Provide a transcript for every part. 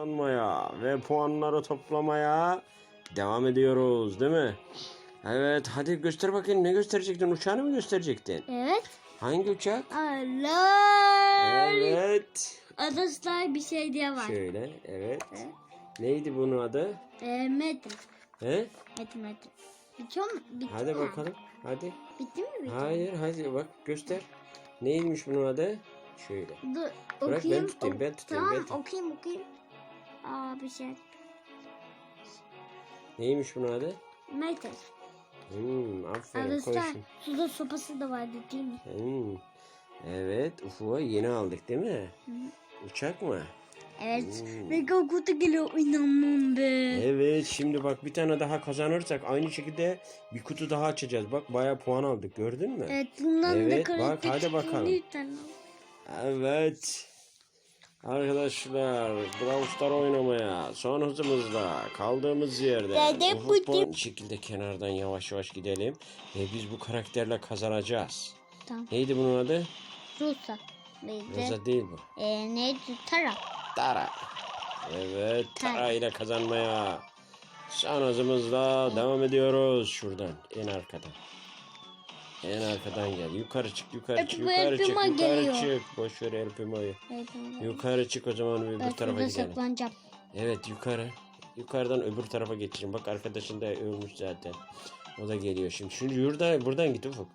kazanmaya ve puanları toplamaya devam ediyoruz değil mi? Evet hadi göster bakayım ne gösterecektin uçağını mı gösterecektin? Evet. Hangi uçak? Allah. Evet. Adaslar bir şey diye var. Şöyle evet. Evet. Neydi bunun adı? Ee, metre. He? Metre metre. Bitiyor mu? Bitti Hadi mi? bakalım. Hadi. Bitti mi? Bitti. Hayır hadi bak göster. Neymiş bunun adı? Şöyle. Dur ben okuyayım. tutayım, Ok- ben tutayım, Tamam ben tutayım. okuyayım okuyayım. Şey. Neymiş bunun adı? Metre. Hmm, aferin Adaslar. şimdi. Suda sopası da vardı değil mi? Hmm. Evet Ufuk'a yeni aldık değil mi? Uçak mı? Evet. Hmm. Mega kutu geliyor. İnanmam be. Evet şimdi bak bir tane daha kazanırsak aynı şekilde bir kutu daha açacağız. Bak bayağı puan aldık gördün mü? Evet bundan Evet, da bak, karakter hadi bakalım. Lütfen. Evet. Arkadaşlar Brawl Star oynamaya son hızımızla kaldığımız yerde bu- şekilde kenardan yavaş yavaş gidelim ve biz bu karakterle kazanacağız. Tamam. Neydi bunun adı? Rusa. Neydi? Rosa değil bu. Ee, neydi? Tara. Tara. Evet Tara. Tara ile kazanmaya son hızımızla devam ediyoruz. Şuradan en arkadan. En arkadan gel. Yukarı çık, yukarı çık, Elpimo, yukarı çık, yukarı geliyor. çık. Boş ver El Primo'yu. Evet, tamam. Yukarı çık o zaman Ben bu tarafa şurada gidelim. saklanacağım. Evet yukarı. Yukarıdan öbür tarafa geçeceğim. Bak arkadaşın da ölmüş zaten. O da geliyor şimdi. Şimdi yurda buradan git Ufuk.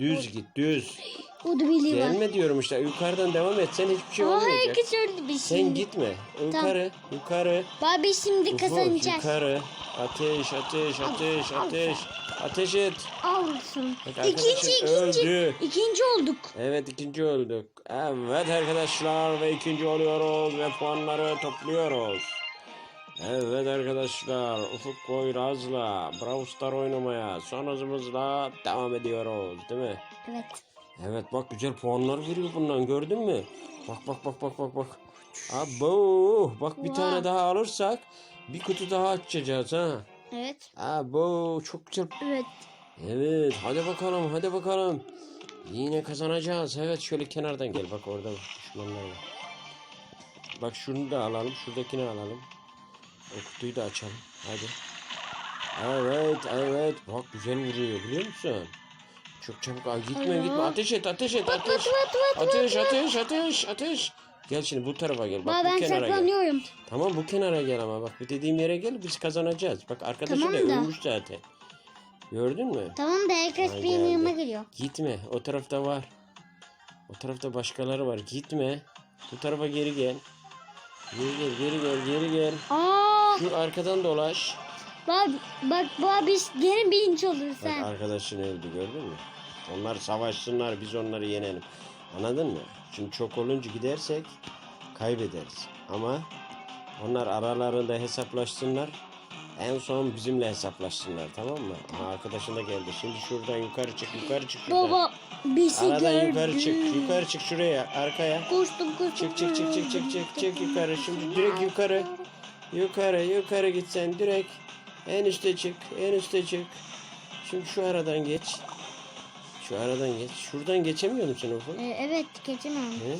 Düz git düz. O da biliyor. Gelme diyorum işte. Yukarıdan devam et. Sen hiçbir şey Aa, olmayacak. herkes öldü bir Sen şimdi. gitme. Yukarı, yukarı. Babi şimdi Ufuk, kazanacağız. yukarı. Ateş, ateş, ateş, ateş. Ateş et. Alsın. Bak İkinci, ikinci. öldü. İkinci olduk. Evet ikinci olduk. Evet arkadaşlar ve ikinci oluyoruz ve puanları topluyoruz. Evet arkadaşlar Ufuk Koyraz'la Brawl Star oynamaya son hızımızla devam ediyoruz değil mi? Evet. Evet bak güzel puanlar veriyor bundan gördün mü? Bak bak bak bak bak bak. Abo bak bir Wow. tane daha alırsak bir kutu daha açacağız ha. Evet. Abo çok güzel Evet. Evet hadi bakalım hadi bakalım. Yine kazanacağız. Evet şöyle kenardan gel bak orada düşmanlar var. Bak şunu da alalım şuradakini alalım. O kutuyu da açalım. Hadi. Evet evet bak güzel vuruyor biliyor musun? Çok çabuk Aa, gitme Alo. gitme ateş et ateş et ateş. Ateş ateş ateş ateş. Gel şimdi bu tarafa gel. Bak Baba bu ben kenara gel. saklanıyorum. Tamam bu kenara gel ama bak bu dediğim yere gel biz kazanacağız. Bak arkadaşın Tamam da da. zaten. Gördün mü? Tamam da herkes Ha, benim geldi. yanıma geliyor. Gitme. O tarafta var. O tarafta başkaları var. Gitme. Bu tarafa geri gel. Geri gel, geri gel, geri gel. Aa, Şu arkadan dolaş. bak bak bu abi gene birinci olur Bak sen. arkadaşın öldü gördün mü? Onlar savaşsınlar biz onları yenelim. Anladın mı? Şimdi çok olunca gidersek kaybederiz. Ama onlar aralarında hesaplaşsınlar. En son bizimle hesaplaşsınlar tamam mı? Aha, arkadaşın da geldi. Şimdi şuradan yukarı çık yukarı çık şuradan. Baba bizi Aradan gördü. yukarı çık. Yukarı çık şuraya arkaya. Koştum koştum. Çık çık çık çık çık çık çık yukarı. Şimdi direkt yukarı. Yukarı yukarı gitsen direkt. En üste çık. En üste çık. Şimdi şu aradan geç. Şu aradan geç. Şuradan geçemiyor musun Ufuk? Ee, evet geçemem. He?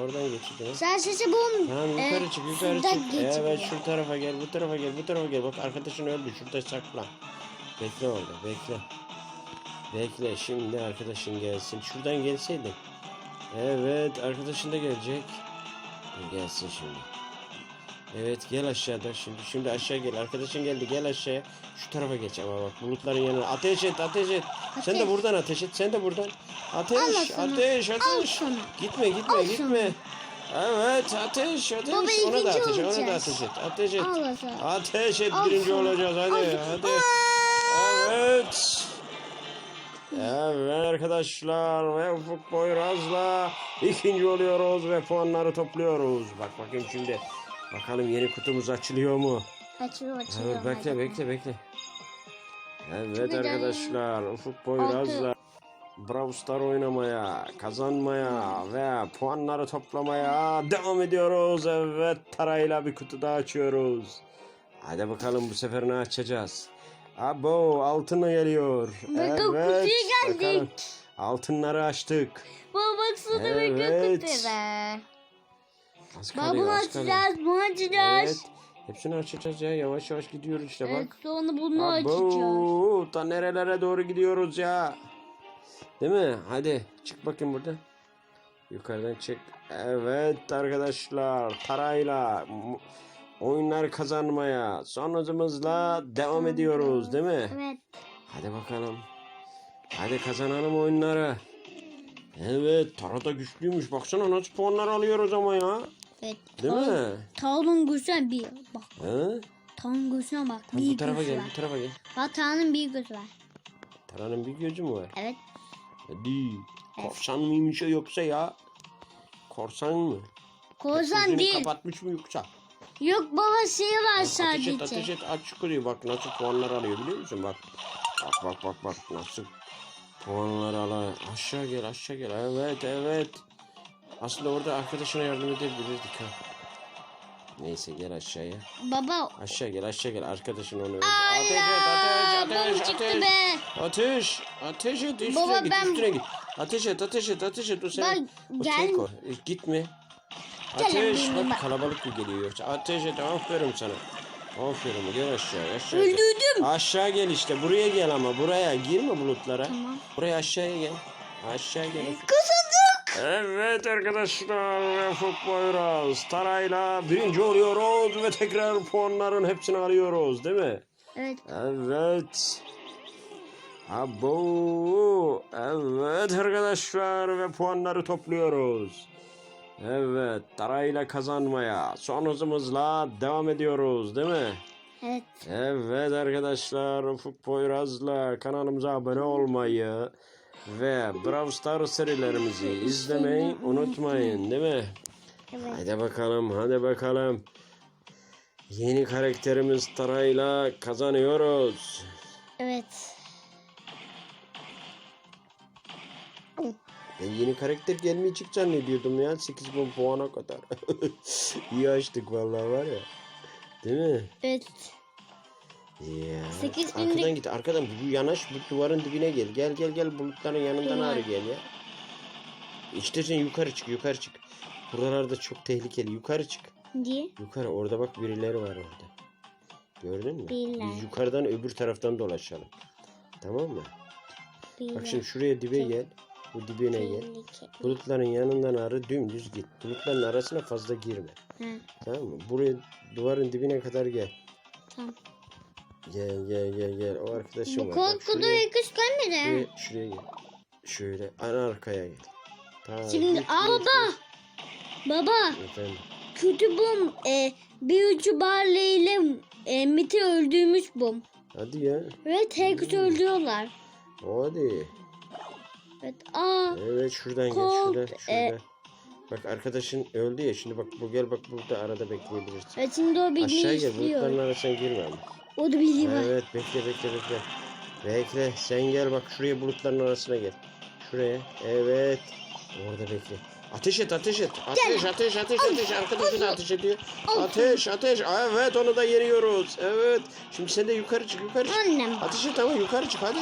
Oradan geçeceğim. Sen sesi bul. Tamam yukarı Ee, çık yukarı çık. geçiliyor. Evet şu tarafa gel bu tarafa gel bu tarafa gel. Bak arkadaşın öldü şurada saklan. Bekle orada bekle. Bekle şimdi arkadaşın gelsin. Şuradan gelseydin. Evet arkadaşın da gelecek. Gelsin şimdi. Evet gel aşağıda şimdi. Şimdi aşağı gel. Arkadaşın geldi gel aşağıya. Şu tarafa geç ama bak bulutların yanına. Ateş et ateş et. Sen de Ateş. buradan ateş et. Sen de buradan. Ateş Al ateş Al ateş. Gitme gitme Al gitme. Evet ateş ateş. Baba, ona da ateş ona da olacağız. ateş et. Ateş et. Al. Ateş et Al birinci olacağız hadi Al. hadi. Evet. Evet arkadaşlar ve Ufuk Boyraz'la ikinci oluyoruz ve puanları topluyoruz. Bak bakayım şimdi. Bakalım yeni kutumuz açılıyor mu? Açıyor açıyor. Evet bekle bekle bekle. Evet Şimdi arkadaşlar Ufuk Boyraz'la Brawl Star oynamaya, kazanmaya ve puanları toplamaya devam ediyoruz. Evet tarayla bir kutu daha açıyoruz. Hadi bakalım bu sefer ne açacağız? Abo altını geliyor. Bakın kutuya geldik. bakalım. Altınları açtık. Baba baksana Evet. mega kutuya. Az kalıyor bunu az kalıyor. açacağız. Bunu açacağız. Evet. Hepsini açacağız ya. Yavaş yavaş gidiyoruz işte Evet, bak. sonra bunu açacağız. Abo, ta nerelere doğru gidiyoruz ya. Değil mi? Hadi çık bakayım buradan. Yukarıdan çık. Evet arkadaşlar parayla m- oyunlar kazanmaya son hızımızla devam ediyoruz değil mi? Evet. Hadi bakalım. Hadi kazanalım oyunları. Evet Tara da güçlüymüş. Baksana nasıl puanlar alıyoruz ama ya. Evet. Değil mi? Tağının gözüne bir bak. He? Tağının gözüne bak. Hadi Bir bu tarafa gel, var. bu tarafa gel. Bak Tağının bir gözü var. Tara'nın bir gözü mü var? Evet. Hadi. Korsan mıymış o yoksa ya? Korsan mı? Korsan Gözünü değil. kapatmış mı yoksa? Yok baba şey var Ateş et, sadece. ateş et, aç şu kuruyu. Bak nasıl puanlar alıyor biliyor musun? Bak. Bak, bak, bak, bak. Nasıl puanlar alıyor. Aşağı gel, aşağı gel. Evet, evet. Aslında orada arkadaşına yardım edebilirdik ha. Neyse gel aşağıya. Baba. Aşağı gel, aşağı gel. Arkadaşın onu öldür. Ateş et, Bom ateş, ateş, çıktı ateş. be. Ateş, ateş et, üstüne Baba git, ben- üstüne git. Ateş et, ateş et, ateş et. O senin, Bak, gel. o. E, Gitme. Ateş, bak bak. kalabalık mı geliyor. Ateş et, aferin sana. Aferin, gel aşağı, aşağı. Öldürdüm. Aşağı gel işte, buraya gel ama, buraya girme bulutlara. Tamam. Buraya aşağıya gel. Aşağı gel. Kazandık. Evet arkadaşlar, Ufuk Boyraz, Tarayla birinci oluyoruz ve tekrar puanların hepsini alıyoruz değil mi? Evet. Evet. Abo. Evet arkadaşlar ve puanları topluyoruz. Evet tarayla kazanmaya son hızımızla devam ediyoruz değil mi? Evet. Evet arkadaşlar Ufuk Poyraz'la kanalımıza abone olmayı ve Brawl Stars serilerimizi izlemeyi unutmayın değil mi? Evet. Hadi bakalım hadi bakalım. Yeni karakterimiz Tarayla kazanıyoruz. Evet. Ben yeni karakter gelmeyecek zannediyordum ya 8000 puana kadar. İyi açtık vallahi var ya. Değil mi? Evet. Ya. 8000 Arkadan git arkadan bu yanaş bu duvarın dibine gel. Gel gel gel bulutların yanından ağrı gel ya. İşte sen yukarı çık yukarı çık. Buralarda çok tehlikeli yukarı çık. Diye. Yukarı orada bak birileri var orada. Gördün mü? Birileri. Biz yukarıdan öbür taraftan dolaşalım. Tamam mı? Bak şimdi şuraya dibe gel. Bu dibine gel. Bulutların yanından arı dümdüz git. Bulutların arasına fazla girme. Ha, Tamam mı? Buraya duvarın dibine kadar gel. tamam. Gel gel gel gel. O arkadaşım Bu var. Bak korkuda şuraya, yakış gelmedi şuraya, şuraya gel. Şöyle ana arkaya gel. Tamam. Şimdi git, baba. Baba. git. Efendim. Kötü bum. E, bir ucu barleyle e, Miti öldürmüş bum. Hadi ya. Ve tek Hmm. öldürüyorlar. Hadi. Evet. Aa. Evet şuradan gel. Colt, Şuradan. e- şuradan. Bak arkadaşın öldü ya. Şimdi bak bu gel bak burada arada bekleyebilirsin. Evet şimdi o birini Aşağı gel. Bulutların arasına girme ama. O da biliyor. var. Evet bekle bekle bekle. Bekle sen gel bak şuraya bulutların arasına gel. Şuraya. Evet. Orada bekle. Ateş et ateş et. Ateş ateş ateş ateş. Arkadaşı da ateş ediyor. Ateş ateş. Evet onu da yeniyoruz. Evet. Şimdi sen de yukarı çık yukarı çık. Annem. Ateş et ama yukarı çık hadi.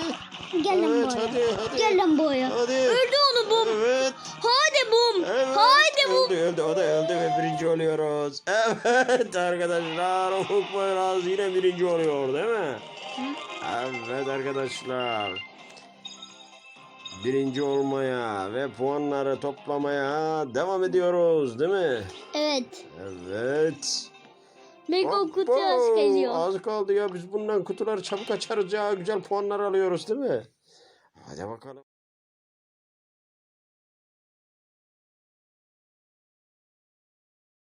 Gel lan Evet hadi hadi. Gel lan buraya. Hadi. Öldü onu bum. Evet. Hadi bum. Evet. Hadi bum. Öldü öldü o da oluyoruz. Evet arkadaşlar Ufuk Boyraz yine birinci oluyor değil mi? Evet arkadaşlar. Birinci olmaya ve puanları toplamaya devam ediyoruz değil mi? Evet. Evet. Mega kutu az geliyor. Az kaldı ya biz bundan kutuları çabuk açarız ya güzel puanlar alıyoruz değil mi? Hadi bakalım.